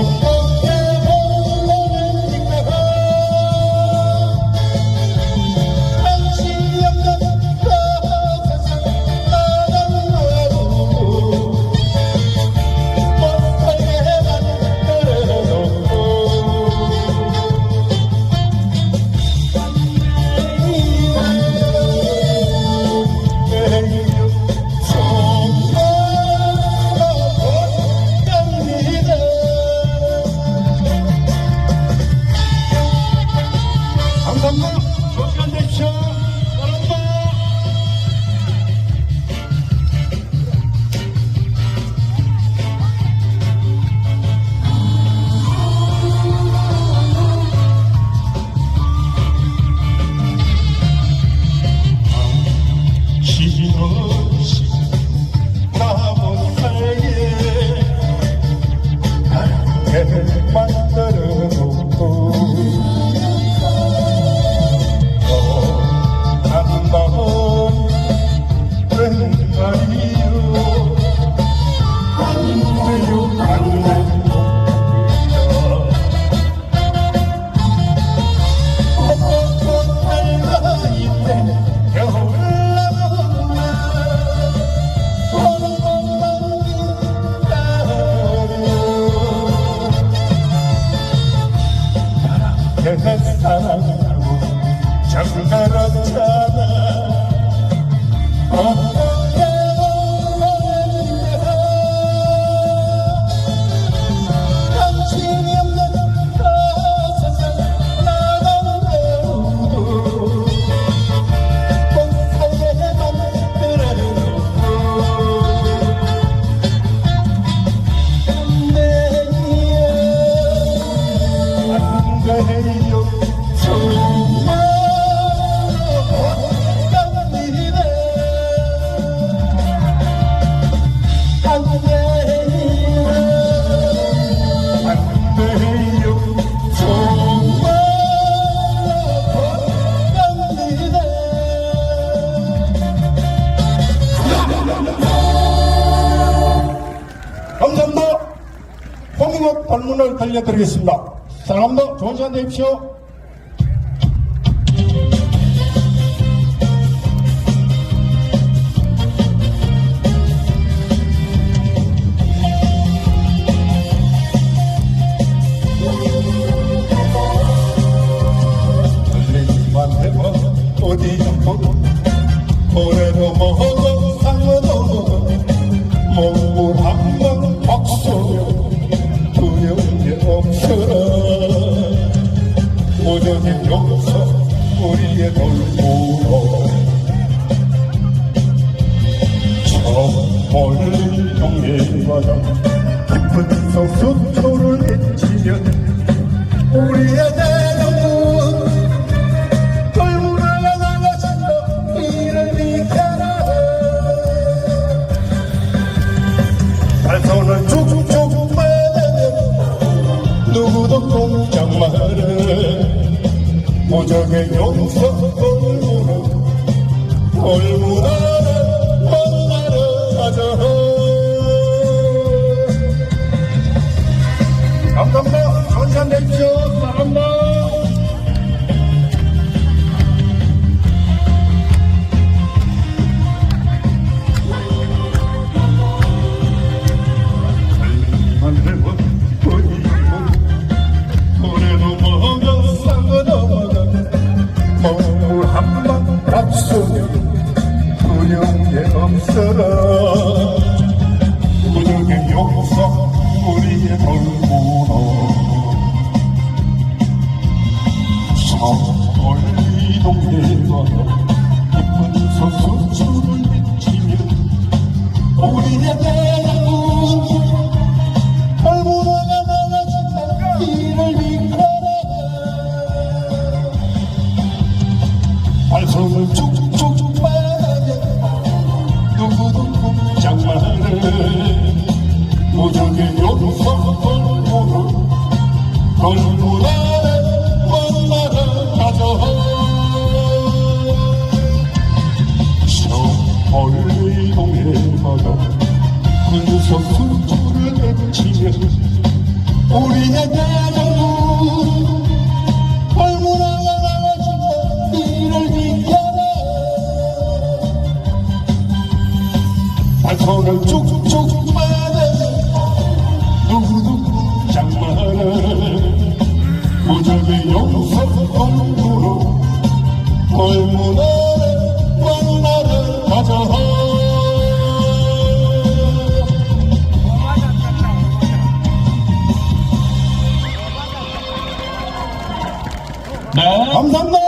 Oh. 띄어 발문을 들려드리겠습니다. 사랑합니다. 좋은 시간 되십시오. 어디 한번 올해도 먹어 우리의 돌보러 저 멀리 동해바다 깊은 서수초를 헤치면 우리의 대명은 돌문화가 나가신다 이를 비켜라. 발손을 쭉쭉 빼내면 누구도 꼼짝 말해 무적의 용서 돌문화 돌문화를 만나러 가자 두려운 게 없어라 무적의 용서 우리의 저 멀리 동네가 깊은 서수초를 비치며 우리의 대 수주를 헤치며 우리의 대장군 얼마나 나가신다 이를 비켜라 발손을 쭉쭉 Koca bir yolsuz olmurum Koymuda